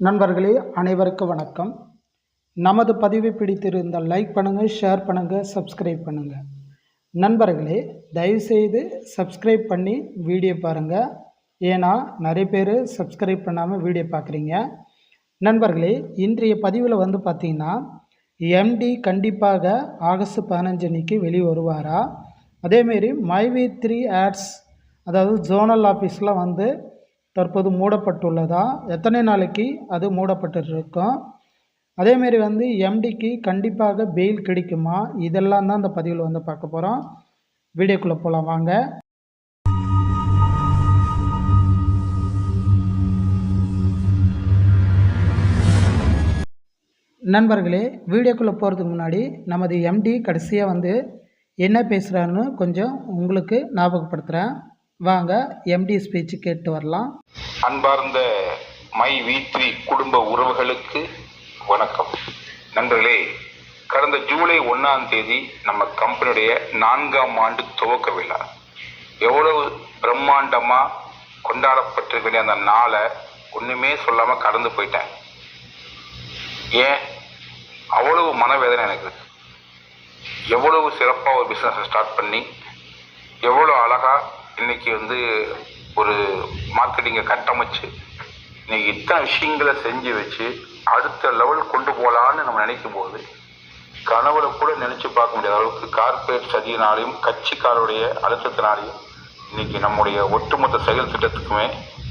நண்பர்களே அனைவருக்கும் வணக்கம். நமது பதிவை பிடித்திருந்தால் லைக் பண்ணுங்கள் ஷேர் பண்ணுங்கள் சப்ஸ்கிரைப் பண்ணுங்கள் நண்பர்களே தயவுசெய்து சப்ஸ்கிரைப் பண்ணி வீடியோ பாருங்கள் ஏன்னா நிறைய பேர் சப்ஸ்கிரைப் பண்ணாமல் வீடியோ பார்க்குறீங்க நண்பர்களே இன்றைய பதிவில் வந்து பார்த்திங்கன்னா எம்டி கண்டிப்பாக ஆகஸ்ட் பதினஞ்சு அன்னைக்கு வெளியே வருவாரா? அதேமாரி மைவி த்ரீ ஆட்ஸ் அதாவது ஜோனல் ஆஃபீஸில் வந்து தற்போது மூடப்பட்டுள்ளதா? எத்தனை நாளைக்கு அது மூடப்பட்டிருக்கும்? அதேமாரி வந்து எம்டிக்கு கண்டிப்பாக பெயில் கிடைக்குமா? இதெல்லாம் தான் இந்த பதிவில் வந்து பார்க்க போகிறோம் வீடியோக்குள்ளே போகலாம் வாங்க. நண்பர்களே வீடியோக்குள்ளே போகிறதுக்கு முன்னாடி நமது எம்டி கடைசியாக வந்து என்ன பேசுகிறாருன்னு கொஞ்சம் உங்களுக்கு ஞாபகப்படுத்துகிறேன் வாங்க எம்டி ஸ்பீச் கேட்டு வரலாம். அன்பார்ந்த மை வீத்ரி குடும்ப உறவுகளுக்கு வணக்கம். நண்பர்களே கடந்த ஜூலை ஒன்றாம் தேதி நம்ம கம்பெனியுடைய நான்காம் ஆண்டு துவக்க விழா. எவ்வளவு பிரம்மாண்டமாக கொண்டாடப்பட்டிருக்க அந்த நாளை ஒன்றுமே சொல்லாமல் கடந்து போயிட்டேன். ஏன்? அவ்வளவு மனவேதனை எனக்கு. எவ்வளவு சிறப்பாக ஒரு பிஸ்னஸை ஸ்டார்ட் பண்ணி எவ்வளோ அழகாக இன்னைக்கு வந்து ஒரு மார்க்கெட்டிங்கை கட்டமைச்சு இன்னைக்கு இத்தனை விஷயங்களை செஞ்சு வச்சு அடுத்த லெவல் கொண்டு போகலான்னு நம்ம நினைக்கும் போது கனவுல கூட நினைச்சு பார்க்க முடியாத அளவுக்கு கார்ப்பரேட் சதியினாலையும் கட்சிக்காரருடைய அழுத்தத்தினாலையும் இன்னைக்கு நம்முடைய ஒட்டுமொத்த செயல் திட்டத்துக்குமே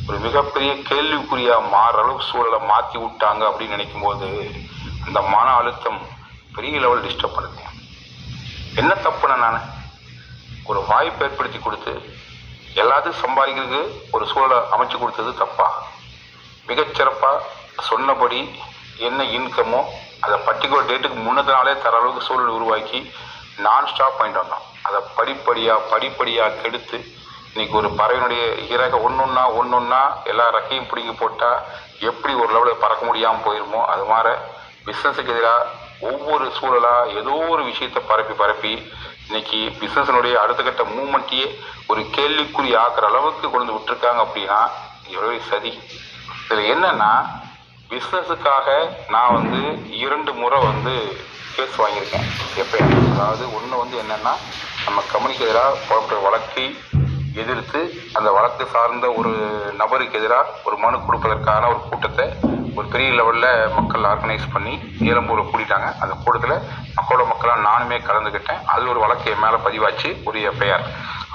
ஒரு மிகப்பெரிய கேள்விக்குறியா மாற அளவுக்கு சூழலை மாற்றி விட்டாங்க அப்படின்னு நினைக்கும் போது அந்த மன அழுத்தம் பெரிய லெவல் டிஸ்டர்ப் பண்ணுது. என்ன தப்புன நான்? ஒரு வாய்ப்பு ஏற்படுத்தி கொடுத்து எல்லாத்தையும் சம்பாதிக்கிறதுக்கு ஒரு சூழலை அமைச்சு கொடுத்தது தப்பா? மிகச்சிறப்பாக சொன்னபடி என்ன இன்கமோ அதை பர்டிகுலர் டேட்டுக்கு முன்னத்த நாளே தர அளவுக்கு சூழல் உருவாக்கி நான் ஸ்டாப் பண்ணிட்டு வந்தோம். அதை படிப்படியாக படிப்படியாக கெடுத்து இன்னைக்கு ஒரு பறவையினுடைய இறக ஒன்று ஒன்றா எல்லா ரெக்கையும் பிடிங்கி போட்டால் எப்படி ஒரு லெவலில் பறக்க முடியாமல் போயிருமோ அது மாதிரி பிஸ்னஸுக்கு எதிராக ஒவ்வொரு சூழலாக ஏதோ ஒரு விஷயத்தை பரப்பி பரப்பி இன்னைக்கு பிஸ்னஸினுடைய அடுத்த கட்ட மூமெண்ட்டையே ஒரு கேள்விக்குறி ஆக்குற அளவுக்கு கொண்டு வந்து விட்டுருக்காங்க அப்படின்னா இது எவ்வளவு சதி. இதில் என்னன்னா பிஸ்னஸுக்காக நான் வந்து இரண்டு முறை வந்து கேஸ் வாங்கியிருக்கேன். எப்போ அதாவது ஒன்று வந்து என்னன்னா நம்ம கம்பெனிக்கு எதிராக போடப்பட்ட வழக்கை எதிர்த்து அந்த வழக்கு சார்ந்த ஒரு நபருக்கு எதிராக ஒரு மனு கொடுப்பதற்கான ஒரு கூட்டத்தை ஒரு பெரிய லெவலில் மக்கள் ஆர்கனைஸ் பண்ணி நீலம்பூரை கூட்டிட்டாங்க. அந்த கூட்டத்தில் மக்களோட மக்களாக நானுமே கலந்துக்கிட்டேன். அது ஒரு வழக்கு என் மேலே பதிவாச்சு ஒரு எஃப்ஐஆர்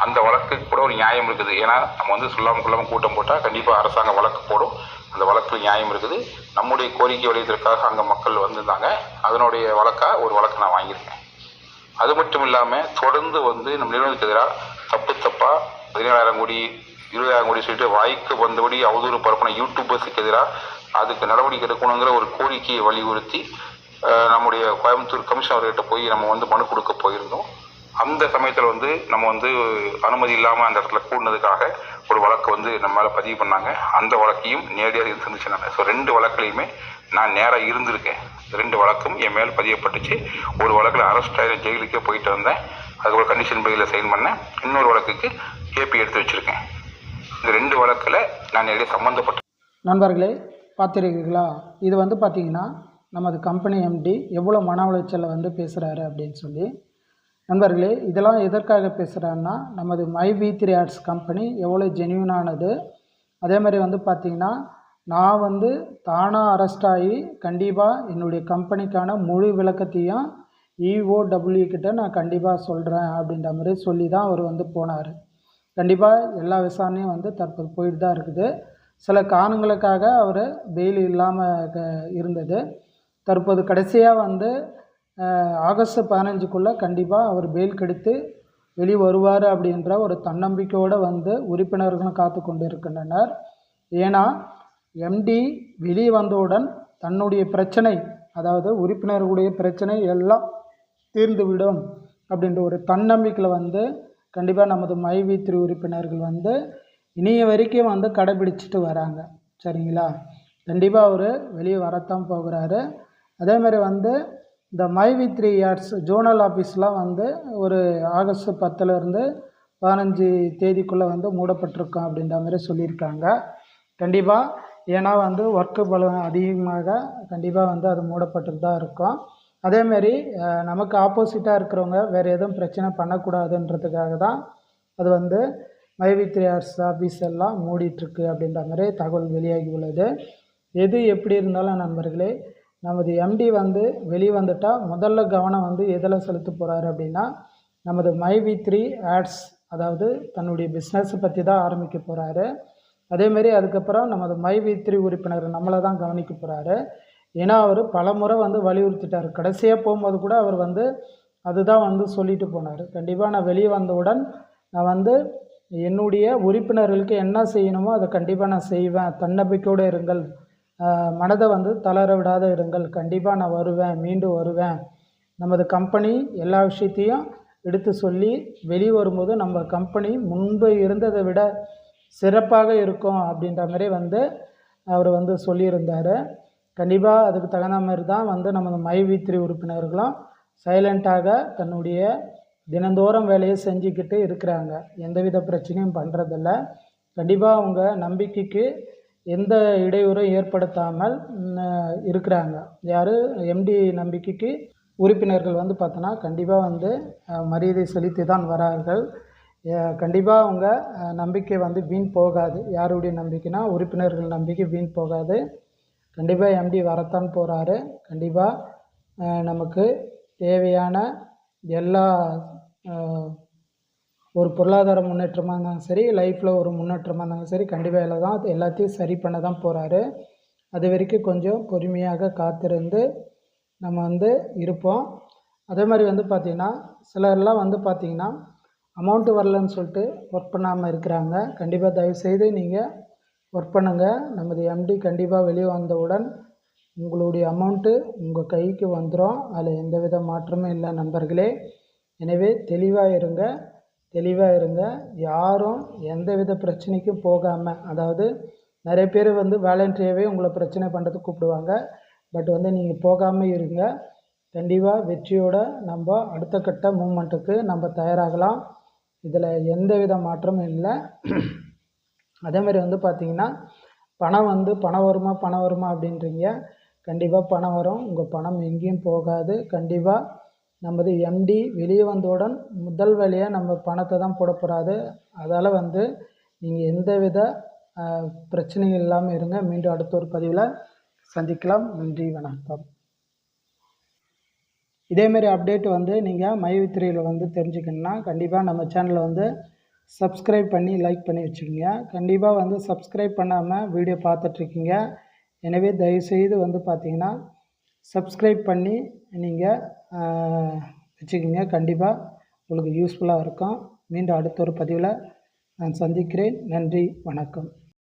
அந்த வழக்கு கூட ஒரு நியாயம் இருக்குது. ஏன்னா நம்ம வந்து சொல்லாமல் கொள்ளாமல் கூட்டம் போட்டால் கண்டிப்பாக அரசாங்கம் வழக்கு போடும். அந்த வழக்கில் நியாயம் இருக்குது. நம்முடைய கோரிக்கை வலியத்திற்காக அங்கே மக்கள் வந்திருந்தாங்க. அதனுடைய வழக்காக ஒரு வழக்கு நான் வாங்கியிருக்கேன். அது மட்டும் இல்லாமல் தொடர்ந்து வந்து நம்ம நிறுவனத்துக்கு எதிராக தப்பு தப்பாக பதினேழாயிரம் கோடி இருபதாயிரம் கோடி சொல்லிட்டு வாய்க்கு வந்தபடி அவதூறு பரப்பின யூடியூபர்ஸுக்கு எதிராக அதுக்கு நடவடிக்கை எடுக்கணுங்கிற ஒரு கோரிக்கையை வலியுறுத்தி நம்முடைய கோயம்புத்தூர் கமிஷன் அவர்கிட்ட போய் நம்ம வந்து மனு கொடுக்க போயிருந்தோம். அந்த சமயத்தில் வந்து நம்ம வந்து அனுமதி இல்லாமல் அந்த இடத்துல கூடினதுக்காக ஒரு வழக்கு வந்து நம்ம மேலே பதிவு பண்ணாங்க. அந்த வழக்கையும் நேரடியாக இருந்துச்சு நான். ஸோ ரெண்டு வழக்குலையுமே நான் நேராக இருந்திருக்கேன். ரெண்டு வழக்கும் என் மேல் பதியப்பட்டுச்சு. ஒரு வழக்கில் அரெஸ்ட் ஆகிற ஜெயிலுக்கே போயிட்டு வந்தேன். அதுக்கு ஒரு கண்டிஷன் பையில் சைன் பண்ணேன். இன்னொரு வழக்குக்கு கேபி எடுத்து வச்சுருக்கேன். இந்த ரெண்டு வழக்கில் நான் நேரடியாக சம்மந்தப்பட்ட நண்பர்களே பார்த்துருக்கீங்களா இது வந்து பார்த்திங்கன்னா நமது கம்பெனி எம்டி எவ்வளோ மன உளைச்சலில் வந்து பேசுகிறாரு அப்படின்னு சொல்லி. நண்பர்களே இதெல்லாம் எதற்காக பேசுகிறாருன்னா நமது my V three arts company எவ்வளோ ஜென்யூனானது அதே மாதிரி வந்து பார்த்திங்கன்னா நான் வந்து தானாக அரெஸ்ட் ஆகி கண்டிப்பாக என்னுடைய கம்பெனிக்கான முழு விளக்கத்தையும் இஓடபிள்யூ கிட்ட நான் கண்டிப்பாக சொல்கிறேன் அப்படின்ற மாதிரி சொல்லி தான் அவர் வந்து போனார். கண்டிப்பாக எல்லா விசாரணையும் வந்து தற்போது போயிட்டு தான் இருக்குது. சில காரணங்களுக்காக அவர் பெயில் இல்லாமல் இருந்தது. தற்போது கடைசியாக வந்து ஆகஸ்ட் பதினஞ்சுக்குள்ளே கண்டிப்பாக அவர் பெயில் கெடுத்து வெளியே வருவார் அப்படின்ற ஒரு தன்னம்பிக்கையோடு வந்து உறுப்பினர்களும் காத்து கொண்டு இருக்கின்றனர் ஏன்னா எம்டி வெளியே வந்தவுடன் தன்னுடைய பிரச்சனை அதாவது உறுப்பினர்களுடைய பிரச்சனை எல்லாம் தீர்ந்துவிடும் அப்படின்ற ஒரு தன்னம்பிக்கையில் வந்து கண்டிப்பாக நமது மைவி திரு உறுப்பினர்கள் வந்து இனிய வரைக்கும் வந்து கடைபிடிச்சிட்டு வராங்க. சரிங்களா? கண்டிப்பாக அவர் வெளியே வரத்தான் போகிறாரு. அதே மாதிரி வந்து இந்த மைவி த்ரீ யார்ட்ஸ் ஜோனல் ஆஃபீஸ்லாம் வந்து ஒரு ஆகஸ்ட் பத்துலேருந்து பதினஞ்சு தேதிக்குள்ளே வந்து மூடப்பட்டிருக்கோம் அப்படின்ற மாதிரி சொல்லியிருக்காங்க. கண்டிப்பாக ஏன்னா வந்து ஒர்க்கு பலம் அதிகமாக கண்டிப்பாக வந்து அது மூடப்பட்டு தான் இருக்கும். அதேமாரி நமக்கு ஆப்போசிட்டாக இருக்கிறவங்க வேறு எதுவும் பிரச்சனை பண்ணக்கூடாதுன்றதுக்காக தான் அது வந்து மைவி த்ரீ ஆர்ஸ் ஆஃபீஸ் எல்லாம் மூடிட்டுருக்கு அப்படின்ற மாதிரி தகவல் வெளியாகி உள்ளது. எது எப்படி இருந்தாலும் நண்பர்களே நமது எம்டி வந்து வெளிவந்துட்டால் முதல்ல கவனம் வந்து எதில் செலுத்த போகிறாரு அப்படின்னா நமது மைவி த்ரீ ஆட்ஸ் அதாவது தன்னுடைய பிஸ்னஸை பற்றி தான் ஆரம்பிக்க போகிறாரு அதேமாரி அதுக்கப்புறம் நமது மைவி த்ரீ உறுப்பினர் நம்மளை தான் கவனிக்க போகிறாரு ஏன்னா அவர் பல முறை வந்து வலியுறுத்திட்டார். கடைசியாக போகும்போது கூட அவர் வந்து அதுதான் வந்து சொல்லிட்டு போனார். கண்டிப்பாக நான் வெளியே வந்தவுடன் நான் வந்து என்னுடைய உறுப்பினர்களுக்கு என்ன செய்யணுமோ அதை கண்டிப்பாக நான் செய்வேன். தன்னம்பிக்கையோடு இருங்கள். மனதை வந்து தளர விடாத இருங்கள். கண்டிப்பாக நான் வருவேன். மீண்டும் வருவேன். நமது கம்பெனி எல்லா விஷயத்தையும் எடுத்து சொல்லி வெளியே வரும்போது நம்ம கம்பெனி முன்பு இருந்ததை விட சிறப்பாக இருக்கும் அப்படின்ற மாதிரி வந்து அவர் வந்து சொல்லியிருந்தார். கண்டிப்பாக அதுக்கு தகுந்த மாதிரி தான் வந்து நமது மைவித்திரி உறுப்பினர்களும் சைலண்ட்டாக தன்னுடைய தினந்தோறும் வேலையை செஞ்சுக்கிட்டு இருக்கிறாங்க. எந்தவித பிரச்சனையும் பண்ணுறதில்ல கண்டிப்பாக அவங்க நம்பிக்கைக்கு எந்த இடையூறும் ஏற்படுத்தாமல் இருக்கிறாங்க. யார்? எம்டி நம்பிக்கைக்கு உறுப்பினர்கள் வந்து பார்த்தோன்னா கண்டிப்பாக வந்து மரியாதை செலுத்தி தான் வரார்கள். கண்டிப்பாக அவங்க நம்பிக்கை வந்து வீண் போகாது. யாருடைய நம்பிக்கைனா உறுப்பினர்கள் நம்பிக்கை வீண் போகாது. கண்டிப்பாக எம்டி வரத்தான் போகிறாரு கண்டிப்பாக நமக்கு தேவையான எல்லா ஒரு பொருளாதார முன்னேற்றமாக இருந்தாலும் சரி லைஃப்பில் ஒரு முன்னேற்றமாக இருந்தாலும் சரி கண்டிப்பாக இல்லை தான் அது எல்லாத்தையும் சரி பண்ண தான் போகிறாரு அது வரைக்கும் கொஞ்சம் பொறுமையாக காத்திருந்து நம்ம வந்து இருப்போம். அதே மாதிரி வந்து பார்த்திங்கன்னா சிலர்லாம் வந்து பார்த்திங்கன்னா அமௌண்ட்டு வரலன்னு சொல்லிட்டு ஒர்க் பண்ணாமல் இருக்கிறாங்க. கண்டிப்பாக தயவுசெய்து நீங்கள் ஒர்க் பண்ணுங்கள் நமது எம்டி கண்டிப்பாக வெளியே வந்தவுடன் உங்களுடைய அமௌண்ட்டு உங்கள் கைக்கு வந்துடும் அதில் எந்த வித மாற்றமும் இல்லை நண்பர்களே. எனவே தெளிவாக இருங்க தெளிவாக இருங்க. யாரும் எந்தவித பிரச்சனைக்கும் போகாமல் அதாவது நிறைய பேர் வந்து வேலண்ட்ரியாகவே உங்களை பிரச்சனை பண்ணுறதுக்கு கூப்பிடுவாங்க. பட் வந்து நீங்கள் போகாமல் இருங்க. கண்டிப்பாக வெற்றியோட நம்ம அடுத்த கட்ட மூமெண்ட்டுக்கு நம்ம தயாராகலாம். இதில் எந்த வித மாற்றமும் இல்லை. அதே மாதிரி வந்து பார்த்திங்கன்னா பணம் வந்து பணம் வருமா பணம் வருமா அப்படின்றீங்க. கண்டிப்பாக பணம் வரும். உங்கள் பணம் எங்கேயும் போகாது. கண்டிப்பாக நமது எம்டி வெளியே வந்தவுடன் முதல் வேலையாக நம்ம பணத்தை தான் போட போகிறாரு அதால் வந்து நீங்கள் எந்தவித அஹ், பிரச்சனையும் இல்லாமல் இருங்க. மீண்டும் அடுத்த ஒரு பதிவில் சந்திக்கலாம். நன்றி வணக்கம். இதேமாரி அப்டேட் வந்து நீங்கள் மைவித்திரையில் வந்து தெரிஞ்சுக்கணுன்னா கண்டிப்பாக நம்ம சேனலை வந்து சப்ஸ்கிரைப் பண்ணி லைக் பண்ணி வச்சுக்கோங்க. கண்டிப்பாக வந்து சப்ஸ்கிரைப் பண்ணாமல் வீடியோ பார்த்துட்ருக்கீங்க எனவே தயவுசெய்து வந்து பார்த்தீங்கன்னா சப்ஸ்கிரைப் பண்ணி நீங்கள் வச்சுக்கோங்க. கண்டிப்பாக உங்களுக்கு யூஸ்ஃபுல்லாக இருக்கும். மீண்டும் அடுத்த ஒரு பதிவில் நான் சந்திக்கிறேன். நன்றி. வணக்கம்.